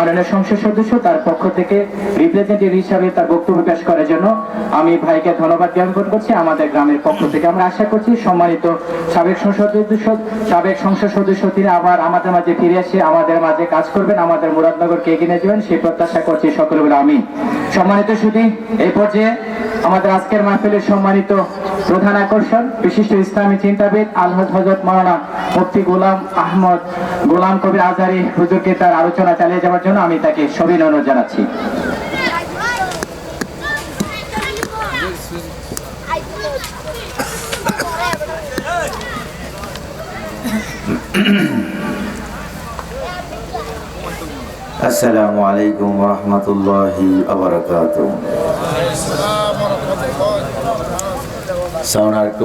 মাননীয় সংসদ সদস্য তার পক্ষ থেকে রিপ্রেজেন্টেটিভ হিসাবে তার বক্তব্য পেশ করার জন্য আমি ভাইকে ধন্যবাদ জ্ঞাপন করছি আমাদের গ্রামের পক্ষ থেকে। আমরা আশা করছি সম্মানিত সাবেক সংসদ সদস্য, সাবেক সংসদ সদস্য তিনি আবার আমাদের মাঝে ফিরে এসে আমাদের মাঝে কাজ করবেন, আমাদের মুরাদনগরকে এগিয়ে যাবেন, সেই প্রত্যাশা করছি সকলে বলে আমি। সম্মানিত সুদী এই পর্যায়ে আমাদের আজকের মাহফিলের সম্মানিত প্রধান আকর্ষণ, বিশিষ্ট ইসলামী চিন্তাবিদ আলহাজ হজরত মাওলানা মুফতি গোলাম আহমদ গোলাম কবির আজারি হুজুরকে তার আলোচনা চালিয়ে যাওয়ার জন্য আমি তাকে সবিনয় অনুরোধ জানাচ্ছি। আসসালামু আলাইকুম রহমতুল্লাহি আর একটু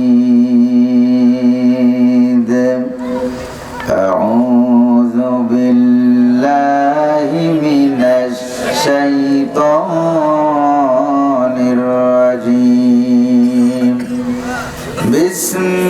الشيطان الرجيم بسم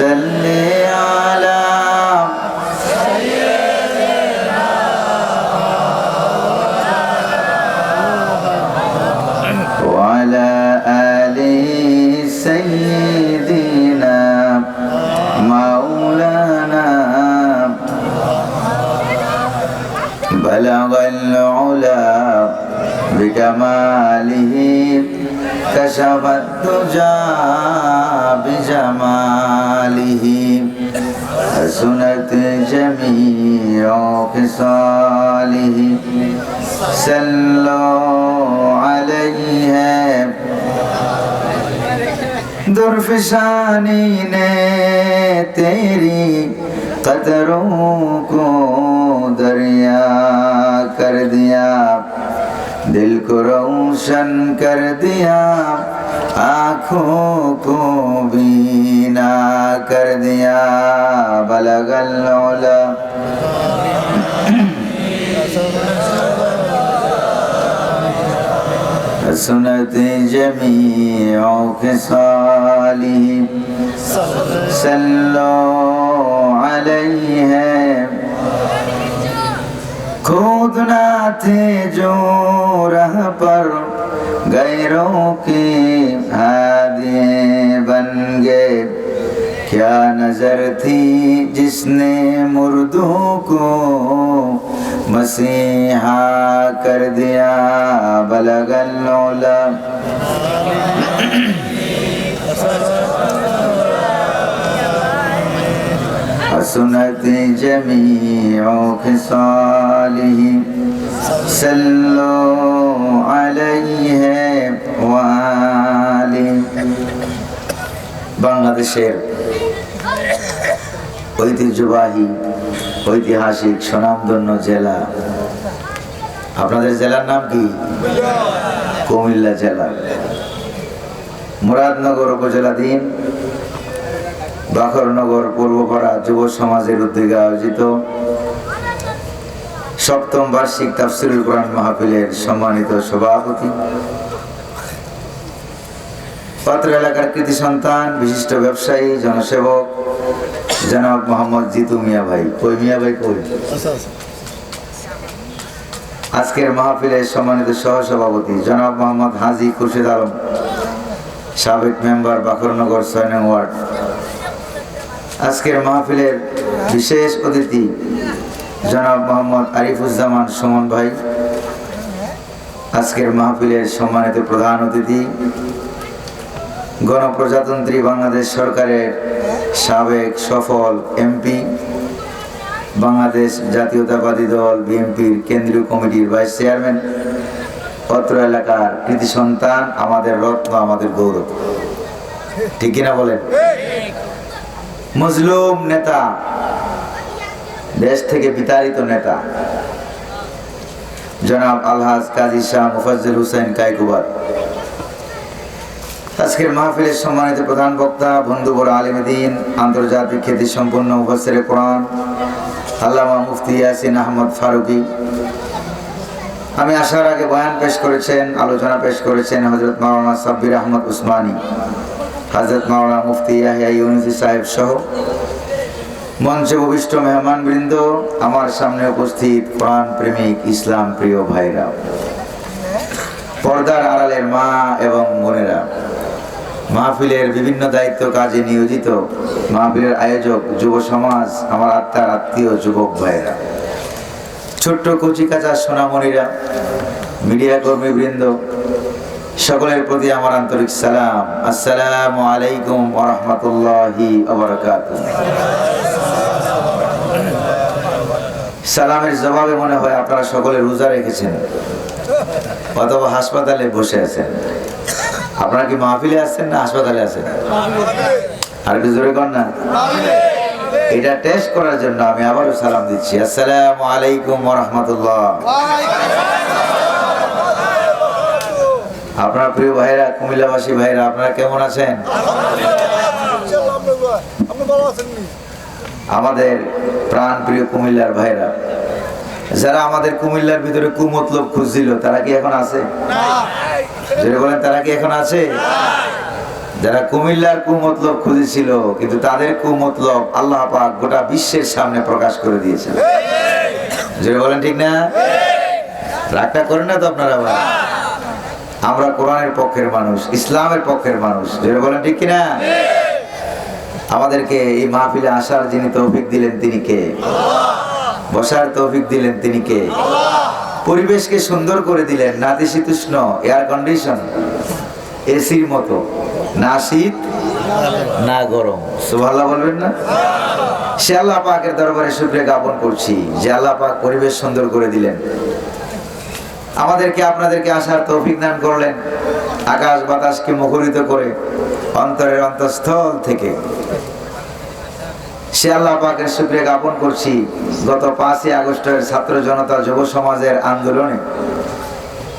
صلي على وعلى مولانا. بلغ العلا بكماله كشف الدجى. حسنت جميع خصاله صلوا عليه درفشانی نے تیری قطروں کو دریا کر دیا دل کو روشن کر دیا आँखों को बीना कर दिया, बलगल नौला। सुनत जमी साली, सल्लो अलई है। खुद थे जो रह पर, गैरों के नज़र थी जिसने मुर्दों को मसीहा कर दिया। बलगल सुनत जमी खिसाली सल्लो है वाली। बांग्लादेश शेर। ঐতিহ্যবাহী, ঐতিহাসিক স্বনামধন্য জেলা। আপনাদের জেলার নাম কি? কুমিল্লা জেলা। মুরাদনগর উপজেলাধীন বাখরনগর পূর্বপাড়া যুব সমাজের উদ্যোগে আয়োজিত সপ্তম বার্ষিক তাফসিরুল কোরআন মাহফিলের সম্মানিত সভাপতি। পাত্র এলাকার কৃতি সন্তান, বিশিষ্ট ব্যবসায়ী, জনসেবক জনাব মোহাম্মদ জিতু মিয়া ভাই। কই মিয়া ভাই কই? আজকের মাহফিলের সম্মানিত সহসভাপতি জনাব মোহাম্মদ হাজি খুরশেদ আলম, সাবেক মেম্বার বাখরনগর ছয় নং ওয়ার্ড। আজকের মাহফিলের বিশেষ অতিথি জনাব মোহাম্মদ আরিফুজ্জামান সুমন ভাই। আজকের মাহফিলের সম্মানিত প্রধান অতিথি, গণপ্রজাতন্ত্রী বাংলাদেশ সরকারের সাবেক সফল এমপি বাংলাদেশ জাতীয়তাবাদী দল বিএনপির কেন্দ্রীয় কমিটির ভাইস চেয়ারম্যান অত্র এলাকার কৃতি সন্তান, আমাদের রত্ন, আমাদের গৌরব। ঠিক কিনা বলেন? মজলুম নেতা, দেশ থেকে বিতাড়িত নেতা, জনাব আলহাজ কাজী শাহ মুফাজ্জল হুসেন কাইকুবাদ। আজকের মাহফিলের সম্মানিত প্রধান বক্তা, বন্ধু, বড় আলিমদিন আন্তর্জাতিক খ্যাতি সম্পন্ন মুফাসসির কোরআন, আল্লামা মুফতি ইয়াসিন আহমদ ফারুকি। আমি আসার আগে বয়ান পেশ করেছেন, আলোচনা পেশ করেছেন হজরত মাওলানা সাব্বির আহমদ উসমানী হজরত মাওলানা মুফতি ইয়াহিয়া ইউনুসি সাহেব সহ মঞ্চে উপবিষ্ট মেহমান বৃন্দ আমার সামনে উপস্থিত কোরআন প্রেমিক ইসলাম প্রিয় ভাইরা, পর্দার আড়ালের মা এবং বোনেরা। মাহফিলের বিভিন্ন দায়িত্ব কাজে নিয়োজিত। মাহফিলের আয়োজক যুব সমাজ, আমার আত্মার আত্মীয়, যুবক ভাইরা ছোট্ট কচি কাঁচা সোনামণিরা, মিডিয়া কর্মী বৃন্দ সকলের প্রতি আমার আন্তরিক সালাম। আসসালাম আলাইকুম ওরহমতুল্লাহি সালামের জবাবে মনে হয় আপনারা সকলে রোজা রেখেছেন, অথবা হাসপাতালে বসে আছেন। আপনারা কি মাহফিলে আসছেন না হাসপাতালে আছেন? আর জোরে কর না। এটা টেস্ট করার জন্য আমি আবারও সালাম দিচ্ছি। আসসালামু আলাইকুম রহমতুল্লাহ। আপনার প্রিয় ভাইরা কুমিল্লাবাসী ভাইরা আপনারা কেমন আছেন? নি? আমাদের প্রাণ প্রিয় কুমিল্লার ভাইরা যারা আমাদের কুমিল্লার ভিতরে কুমতলব খুঁজছিল, তারা কি এখন আছে? যেটা তারা কি এখন আছে? যারা কুমিল্লার কুমতলব খুঁজেছিল, কিন্তু তাদের কুমতলব আল্লাহ পাক গোটা বিশ্বের সামনে প্রকাশ করে দিয়েছেন। যেটা বলেন, ঠিক না? রাগটা করেন না তো আপনারা আমরা কোরআনের পক্ষের মানুষ, ইসলামের পক্ষের মানুষ, যেটা বলেন, ঠিক কিনা? আমাদেরকে এই মাহফিলে আসার যিনি তৌফিক দিলেন তিনি কে? বসার তৌফিক দিলেন তিনি কে? পরিবেশকে সুন্দর করে দিলেন নাতিশীতোষ্ণ এয়ার কন্ডিশন এসির মতো। না শীত, না গরম। সুভাল্লাহ বলবেন না? সে আল্লাহ পাকের দরবারে শুক্রিয়া জ্ঞাপন করছি যে আল্লাহ পাক পরিবেশ সুন্দর করে দিলেন। আমাদেরকে আপনাদেরকে আসার তৌফিক দান করলেন। আকাশ বাতাসকে মুখরিত করে অন্তরের অন্তঃস্থল থেকে। সে আল্লাহ পাকের শুক্রিয়া জ্ঞাপন করছি গত পাঁচই আগস্টের ছাত্র জনতা যুব সমাজের আন্দোলনে।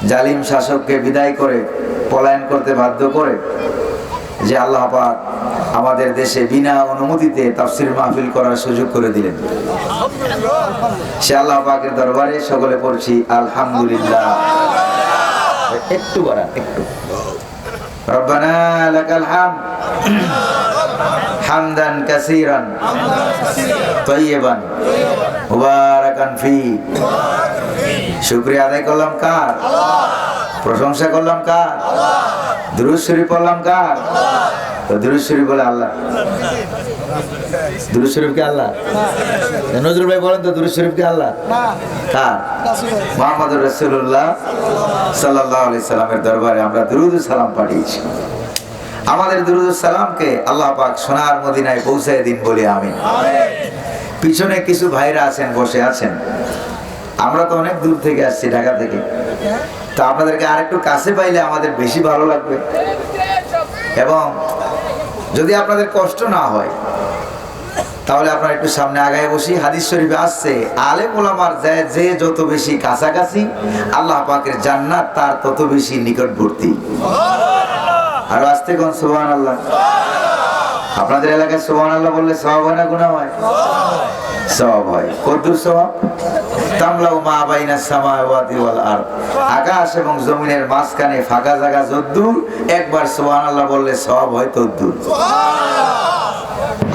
জালিম শাসককে বিদায় করে পলায়ন করতে বাধ্য করে যে আল্লাহ পাক আমাদের দেশে বিনা অনুমতিতে তাফসির মাহফিল করার সুযোগ করে দিলেন। সে আল্লাহ পাকের দরবারে সকলে পড়ছি আলহামদুলিল্লাহ। একটু করা একটু। রব্বানা লাকাল হাম হামদান কাসীরান তয়্যিবান মুবারাকান ফি। শুকরিয়া আদায় করলাম কার? প্রশংসা করলাম কার? দুরুদ শরীফ পড়লাম কার? দুরুদ শরীফ বলে আল্লাহ। দুরুদ শরীফ কে আল্লাহ? নজরুল ভাই বলেন তো দুরুদ শরীফ কে আল্লাহ? কার? মোহাম্মদ রসুল্লাহ সাল্লাহ আলি সাল্লামের দরবারে আমরা দুরুদ সালাম পাঠিয়েছি। আমাদের সালামকে আল্লাহ পাক সোনার মদিনায় পৌঁছায় দিন বলে আমি পিছনে কিছু ভাইরা আছেন, বসে আছেন। আমরা তো অনেক দূর থেকে আসছি, ঢাকা থেকে। তো আপনাদেরকে আরেকটু কাছে পাইলে আমাদের বেশি ভালো লাগবে। এবং যদি আপনাদের কষ্ট না হয়, তাহলে আপনারা একটু সামনে আগায় বসি। হাদিস শরীফে আসছে আলে ওলামার যে যে যত বেশি কাছাকাছি, আল্লাহ পাকের জান্নাত তার তত বেশি নিকটবর্তী। আর আসতে কোন সুবহান আল্লাহ আপনাদের এলাকায় সুবহান আল্লাহ বললে সব হয় না গুনাহ হয়? সব হয়। কদ্দুর সওয়াব? তামলাউ মা বাইনা সামাওয়াতি ওয়াল আরদ। আকাশ এবং জমিনের মাঝখানে ফাঁকা জায়গা যদ্দূর, একবার সুবহানাল্লাহ বললে সওয়াব হয় তদ্দূর।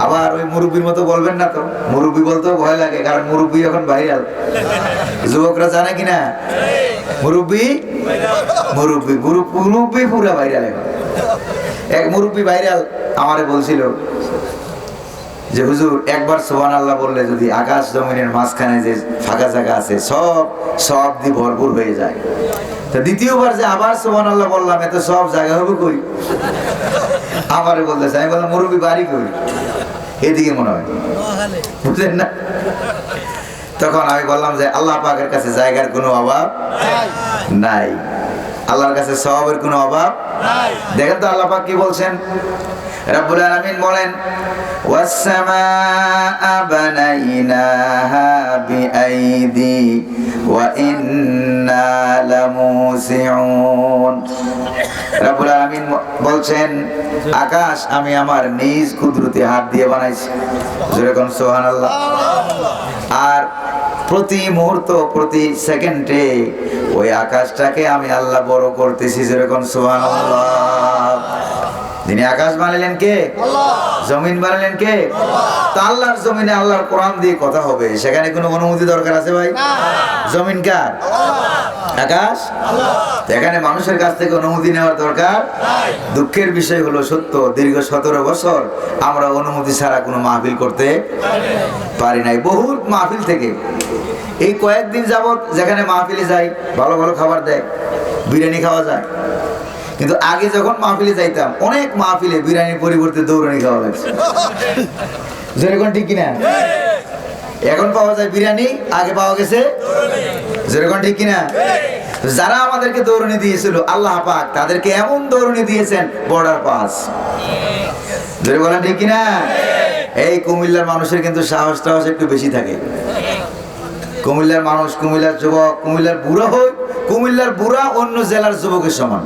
আবার ওই মুরব্বীর মতো বলবেন না তো? মুরব্বী বলতেও ভয় লাগে, কারণ মুরব্বী এখন ভাইরাল। যুবকরা জানে কিনা? মুরব্বী? মুরব্বী মুরু- মুরব্বী পুরা ভাইরাল এখন। এক মুরব্বী ভাইরাল আমারে বলছিল যে হুজুর একবার সোহান আল্লাহ বললে যদি আকাশ জমিনের মাঝখানে যে ফাঁকা জায়গা আছে সব সব দিয়ে ভরপুর হয়ে যায়। তো দ্বিতীয়বার যে আবার সোহান আল্লাহ বললাম এত সব জায়গা হবে কই? আমারে বলতেছে আমি বললাম মুরব্বী বাড়ি কই? এদিকে মনে হয়। বুঝলেন না? তখন আমি বললাম যে আল্লাহ পাকের কাছে জায়গার কোনো অভাব নাই। আল্লাহর কাছে সবের কোনো অভাব দেখেন তো আল্লাহ পাক কি বলছেন রব্বুল আলামিন বলেন والسماء بنيناها بأيدي وإنا لموسعون রব্বুল আলামিন বলছেন আকাশ আমি আমার নিজ কুদরতি হাত দিয়ে বানাইছি যেরকম সুবহানাল্লাহ আর প্রতি মুহূর্ত প্রতি সেকেন্ডে ওই আকাশটাকে আমি আল্লাহ বড় করতেছি যেরকম সুবহানাল্লাহ। তিনি আকাশ বানালেন কে? জমিন বানালেন কে? তো আল্লাহর জমিনে আল্লাহর কোরআন দিয়ে কথা হবে। সেখানে কোনো অনুমতি দরকার আছে ভাই? জমিন কার? আকাশ? এখানে মানুষের কাছ থেকে অনুমতি নেওয়ার দরকার দুঃখের বিষয় হলো সত্য দীর্ঘ সতেরো বছর আমরা অনুমতি ছাড়া কোনো মাহফিল করতে পারি নাই। বহু মাহফিল থেকে। এই কয়েকদিন যাবত যেখানে মাহফিলে যাই ভালো ভালো খাবার দেয় বিরিয়ানি খাওয়া যায়। কিন্তু আগে যখন মাহফিলে যাইতাম, অনেক মাহফিলে বিরিয়ানির পরিবর্তে দৌড়ানি খাওয়া লাগছে যেরকম ঠিক কিনা? এখন পাওয়া যায় বিরিয়ানি, আগে পাওয়া গেছে যেরকম ঠিক কিনা? যারা আমাদেরকে দৌড়নি দিয়েছিল, আল্লাহ পাক তাদেরকে এমন দৌড়নি দিয়েছেন, বর্ডার পাস। ধরে বলেন ঠিক কিনা? এই কুমিল্লার মানুষের কিন্তু সাহস টাহস একটু বেশি থাকে। কুমিল্লার মানুষ, কুমিল্লার যুবক, কুমিল্লার বুড়ো হোক কুমিল্লার বুড়া অন্য জেলার যুবকের সমান।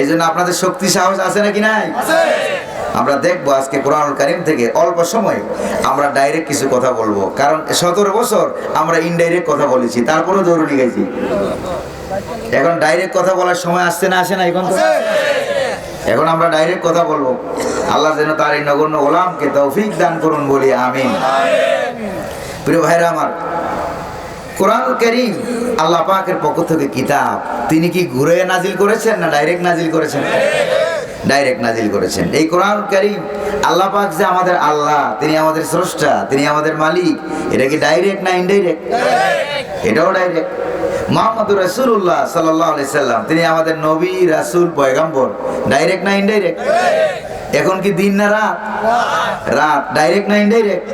এই জন্য আপনাদের শক্তি সাহস আছে নাকি নাই? আমরা দেখব আজকে কোরআন কারিম থেকে অল্প সময় আমরা ডাইরেক্ট কিছু কথা বলব। কারণ সতেরো বছর আমরা ইনডাইরেক্ট কথা বলেছি তারপরেও জরুরি গেছি। এখন ডাইরেক্ট কথা বলার সময় আসছে না আসে না এখন এখন আমরা ডাইরেক্ট কথা বলব। আল্লাহ যেন তার এই নগণ্য গোলামকে তৌফিক দান করুন বলি আমিন। প্রিয় ভাইরা আমার কোরআন করিম আল্লাহ পাকের পক্ষ থেকে কিতাব। তিনি কি ঘুরে নাজিল করেছেন না ডাইরেক্ট নাজিল করেছেন? ডাইরেক্ট নাজিল করেছেন। এই কোরআন করিম আল্লাহ পাক যে আমাদের আল্লাহ, তিনি আমাদের স্রষ্টা, তিনি আমাদের মালিক, এটা কি ডাইরেক্ট না ইনডাইরেক্ট এটাও ডাইরেক্ট মোহাম্মদ আলাইহি সাল্লাম, তিনি আমাদের নবী, রাসূল, পয়গম্বর ডাইরেক্ট না ইনডাইরেক্ট এখন কি দিন না রাত? রাত। ডাইরেক্ট না ইনডাইরেক্ট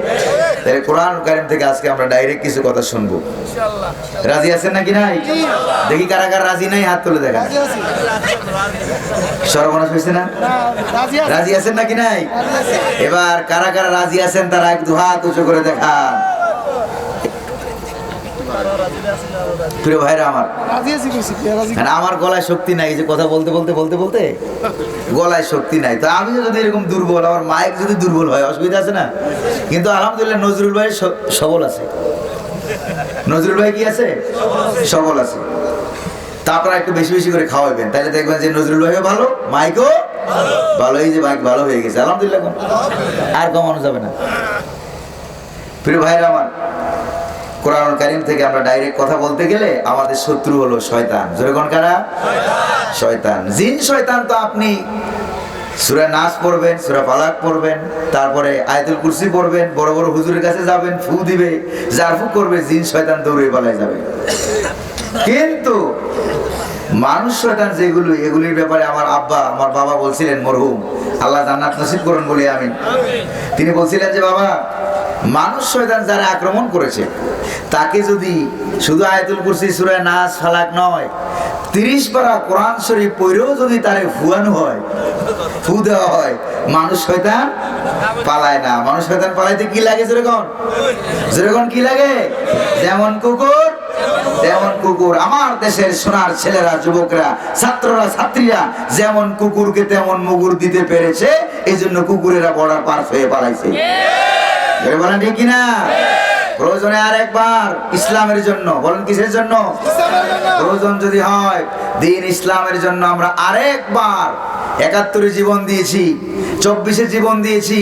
তাহলে কোরআন কারিম থেকে আজকে আমরা ডাইরেক্ট কিছু কথা শুনব। রাজি আছেন নাকি নাই? দেখি কারা কারা রাজি নাই হাত তুলে দেখা সর্বনাশ হয়েছে না? রাজি আছেন নাকি নাই? এবার কারা কারা রাজি আছেন তারা এক দু হাত উঁচু করে দেখান। প্রিয় ভাইরা আমার। আমার গলায় শক্তি নাই যে কথা বলতে বলতে বলতে বলতে গলায় শক্তি নাই। তো আমিও যদি এরকম দুর্বল আমার মাইক যদি দুর্বল হয় অসুবিধা আছে না? কিন্তু আলহামদুলিল্লাহ নজরুল ভাই সবল আছে। নজরুল ভাই কি আছে? সবল আছে। তারপরে একটু বেশি বেশি করে খাওয়াবেন তাহলে দেখবেন যে নজরুল ভাইও ভালো মাইকও ভালো। এই যে মাইক ভালো হয়ে গেছে আলহামদুলিল্লাহ আর কমানো যাবে না। প্রিয় ভাইরা আমার কোরআন কারিম থেকে আমরা ডাইরেক্ট কথা বলতে গেলে আমাদের শত্রু হলো শয়তান। যেরকম কারা? শয়তান। জিন শয়তান তো আপনি সুরা নাচ পড়বেন সুরা পালাক পড়বেন তারপরে আয়তুল কুরসি পড়বেন বড় বড় হুজুরের কাছে যাবেন ফু দিবে যার ফু করবে জিন শয়তান দৌড়ে পালায় যাবে। কিন্তু মানুষ শয়তান যেগুলো এগুলির ব্যাপারে আমার আব্বা আমার বাবা বলছিলেন মরহুম। আল্লাহ জান্নাত নসিব করুন বলি আমি তিনি বলছিলেন যে বাবা মানুষ শয়তান যারা আক্রমণ করেছে, তাকে যদি শুধু আয়াতুল কুরসি, সূরা নাস, ফালাক নয়, তিরিশ পারা কোরআন শরীফ পড়েও যদি তারে ফুয়ানো হয়, ফু দেওয়া হয়, মানুষ শয়তান পালায় না। মানুষ শয়তান পালাইতে কি লাগে যেরকম? যেরকম কি লাগে? যেমন কুকুর যেমন কুকুর। আমার দেশের সোনার ছেলেরা, যুবকরা, ছাত্ররা, ছাত্রীরা যেমন কুকুরকে তেমন মুগুর দিতে পেরেছে এই জন্য কুকুরেরা বর্ডার পার হয়ে পালাইছে। বলেন ঠিক কিনা? প্রয়োজনে আর একবার ইসলামের জন্য বলেন কিসের জন্য। প্রয়োজন যদি হয় দিন ইসলামের জন্য আমরা আরেকবার একাত্তরে জীবন দিয়েছি চব্বিশে জীবন দিয়েছি।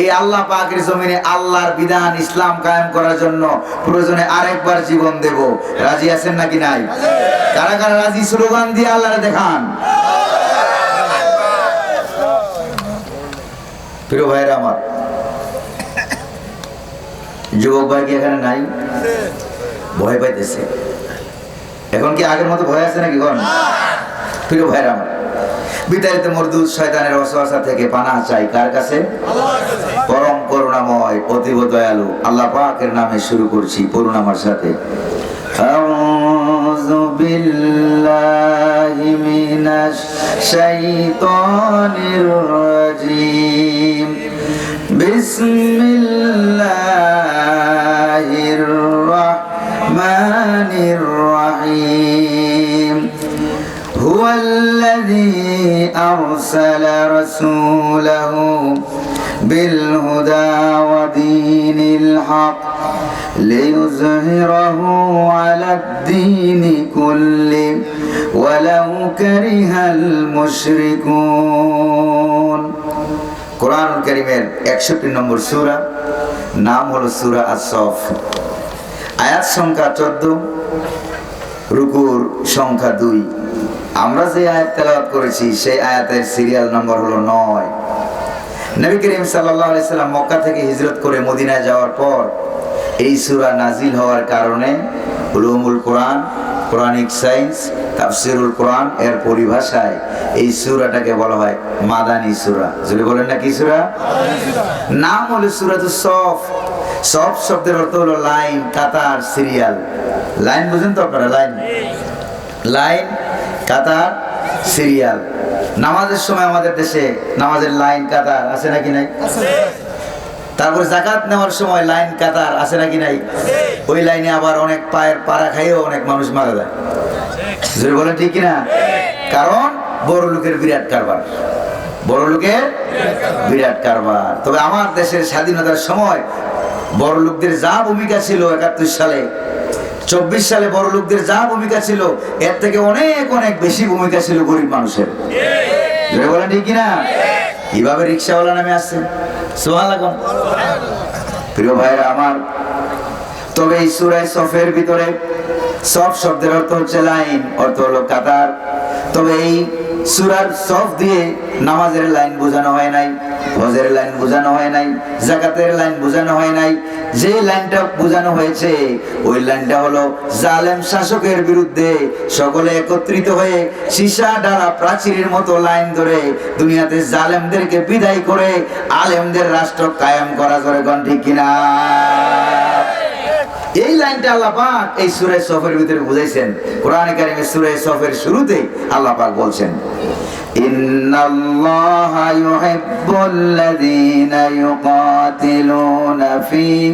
এই আল্লাহ পাকের জমিনে আল্লাহর বিধান ইসলাম কায়েম করার জন্য প্রয়োজনে আরেকবার জীবন দেব। রাজি আছেন নাকি নাই? কারা কারা রাজি? স্লোগান দিয়ে আল্লাহরে দেখান। প্রিয় ভাইরা আমার যুবক ভাই কি এখানে নাই? ভয় পাইতেছে। এখন কি আগের মতো ভয় আছে নাকি কোন? প্রিয় ভাইরা আমার, বিতাড়িত মরদুদ শয়তানের অসহসা থেকে পানা চাই কার কাছে? পরম করুণাময়, অতীব দয়ালু, আল্লাহ পাকের নামে শুরু করছি করুণামার সাথে। আউযু বিল্লাহি মিনাশ শাইতানির রাজিম। বিসমিল্লাহ। মুশরিকুন। কোরআন করিমের একষট্টি নম্বর সুরা, নাম হলো সুরা আসফ আয়াত সংখ্যা চোদ্দ, রুকুর সংখ্যা দুই। আমরা যে আয়াত তেলাওয়াত করেছি, সেই আয়াতের সিরিয়াল নম্বর হলো নয়। নবী করিম সাল্লাহ আলাইসাল্লাম মক্কা থেকে হিজরত করে মদিনায় যাওয়ার পর এই সূরা নাজিল হওয়ার কারণে উলুমুল কোরআন কোরআনিক সায়েন্স তাফসিরুল কোরআন এর পরিভাষায় এই সূরাটাকে বলা হয় মাদানী সূরা। যদি বলেন না কি সূরা? নাম হলো সূরাতুস সফ। সফ শব্দের অর্থ হলো লাইন, কাতার, সিরিয়াল। লাইন বুঝেন তো আপনারা, লাইন। লাইন, কাতার, সিরিয়াল। নামাজের সময় আমাদের দেশে নামাজের লাইন, কাতার আছে নাকি নাই? তারপরে জাকাত নেওয়ার সময় লাইন, কাতার আছে নাকি নাই? ওই লাইনে আবার অনেক পায়ের পাড়া খাইয়েও অনেক মানুষ মারা যায়। বলেন ঠিক কিনা? কারণ বড় লোকের বিরাট কারবার। বড় লোকের বিরাট কারবার। তবে আমার দেশের স্বাধীনতার সময় বড় লোকদের যা ভূমিকা ছিল একাত্তর সালে, চব্বিশ সালে বড় লোকদের যা ভূমিকা ছিল, এর থেকে অনেক অনেক বেশি ভূমিকা ছিল গরিব মানুষের। বলেন ঠিক কিনা? কীভাবে রিক্সাওয়ালা নামে আসছে। সোহান লাগুন প্রিয় ভাইরা আমার, তবে এই সুরায় সফের ভিতরে সব শব্দের অর্থ হচ্ছে লাইন, অর্থ হলো কাতার। তবে এই সুরার সফ দিয়ে নামাজের লাইন বোঝানো হয় নাই, হজের লাইন বোঝানো হয় নাই, জাকাতের লাইন বোঝানো হয় নাই। যে লাইনটা বোঝানো হয়েছে, ওই লাইনটা হলো জালেম শাসকের বিরুদ্ধে সকলে একত্রিত হয়ে সীসা ডালা প্রাচীরের মতো লাইন ধরে দুনিয়াতে জালেমদেরকে বিদায় করে আলেমদের রাষ্ট্র কায়েম করা করে গণ ঠিক কিনা? লাইনটা আল্লাহ পাক এই সুরে সফের ভিতরে বুঝাইছেন। কোরআন কারিমে সুরে সফের শুরুতেই আল্লাহ পাক বলছেন, ইন্নাল্লাহা ইউহিব্বুল্লাযীনা ইউকাতিলুনা ফী